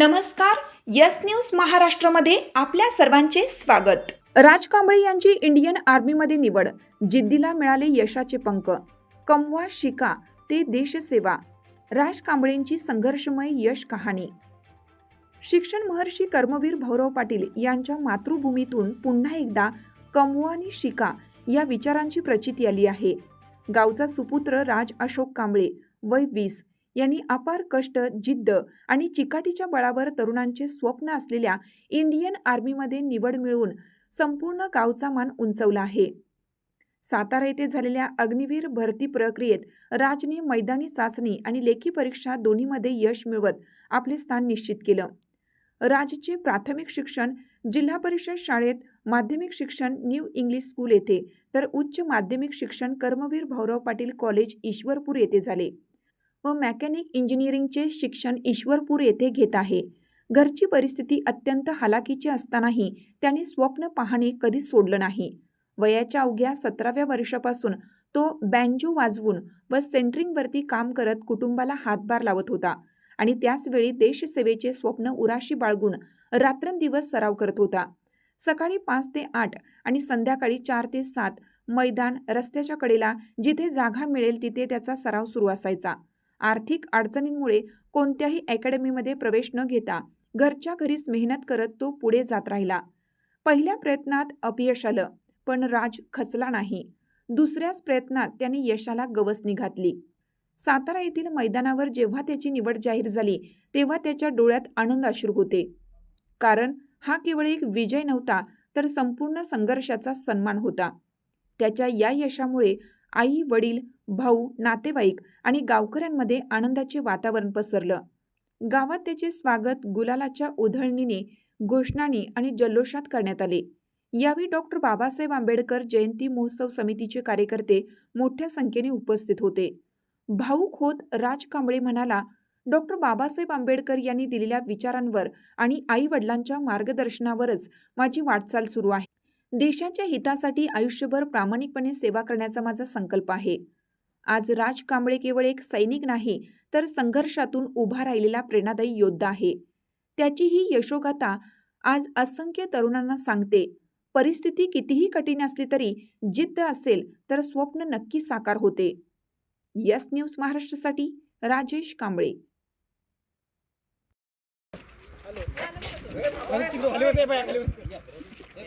नमस्कार yes news महाराष्ट्रामध्ये आपल्या सर्वांचे स्वागत. राज कांबळे यांची इंडियन आर्मीमध्ये निवड जिद्दीला मिळाले यशाचे पंख कमवा शिका ते देशसेवा राज कांबळेंची संघर्षमय यश कहाणी. शिक्षण महर्षी कर्मवीर भाऊराव पाटील यांच्या मातृभूमीतून पुन्हा एकदा कमवा आणि शिका या विचारांची प्रचिती आली आहे. गावचा सुपुत्र राज अशोक कांबळे वय वीस यांनी अपार कष्ट जिद्द आणि चिकाटीच्या बळावर तरुणांचे स्वप्न असलेल्या इंडियन आर्मीमध्ये निवड मिळवून संपूर्ण गावचा मान उंचवला आहे. सातारा येथे झालेल्या अग्निवीर भरती प्रक्रियेत राजने मैदानी चाचणी आणि लेखी परीक्षा दोन्हीमध्ये यश मिळवत आपले स्थान निश्चित केलं. राजचे प्राथमिक शिक्षण जिल्हा परिषद शाळेत माध्यमिक शिक्षण न्यू इंग्लिश स्कूल येथे तर उच्च माध्यमिक शिक्षण कर्मवीर भाऊराव पाटील कॉलेज ईश्वरपूर येथे झाले. व मेकॅनिक इंजिनिअरिंगचे शिक्षण ईश्वरपूर येथे घेत आहे. घरची परिस्थिती अत्यंत हालाकीची असतानाही त्याने स्वप्न पाहणे कधीच सोडलं नाही. वयाच्या अवघ्या सतराव्या वर्षापासून तो बँजो वाजवून व सेंटरिंगवरती काम करत कुटुंबाला हातभार लावत होता आणि त्याचवेळी देशसेवेचे स्वप्न उराशी बाळगून रात्रंदिवस सराव करत होता. सकाळी पाच ते आठ आणि संध्याकाळी चार ते सात मैदान रस्त्याच्या कडेला जिथे जागा मिळेल तिथे त्याचा सराव सुरू असायचा. आर्थिक अडचणींमुळे कोणत्याही अकॅडमीमध्ये प्रवेश न घेता घरच्या घरीच मेहनत करत तो पुढे जात राहिला. पहिल्या प्रयत्नात अपयश आलं पण राज खचला नाही. दुसऱ्याच प्रयत्नात त्याने यशाला गवसणी घातली. सातारा येथील मैदानावर जेव्हा त्याची निवड जाहीर झाली तेव्हा त्याच्या डोळ्यात आनंद अश्रू होते. कारण हा केवळ एक विजय नव्हता तर संपूर्ण संघर्षाचा सन्मान होता. त्याच्या या यशामुळे आई वडील भाऊ नातेवाईक आणि गावकऱ्यांमध्ये आनंदाचे वातावरण पसरलं. गावात त्याचे स्वागत गुलालाच्या उधळणीने घोषणाने आणि जल्लोषात करण्यात आले. यावेळी डॉक्टर बाबासाहेब आंबेडकर जयंती महोत्सव समितीचे कार्यकर्ते मोठ्या संख्येने उपस्थित होते. भाऊक होत राज कांबळे म्हणाला डॉक्टर बाबासाहेब आंबेडकर यांनी दिलेल्या विचारांवर आणि आई वडिलांच्या मार्गदर्शनावरच माझी वाटचाल सुरू आहे. देशाच्या हितासाठी आयुष्यभर प्रामाणिकपणे सेवा करण्याचा माझा संकल्प आहे. आज राज कांबळे केवळ एक सैनिक नाही तर संघर्षातून उभा राहिलेला प्रेरणादायी योद्धा आहे. त्याची ही यशोगाथा आज असंख्य तरुणांना सांगते. परिस्थिती कितीही कठीण असली तरी जिद्द असेल तर स्वप्न नक्की साकार होते. यस न्यूज महाराष्ट्रासाठी राजेश कांबळे.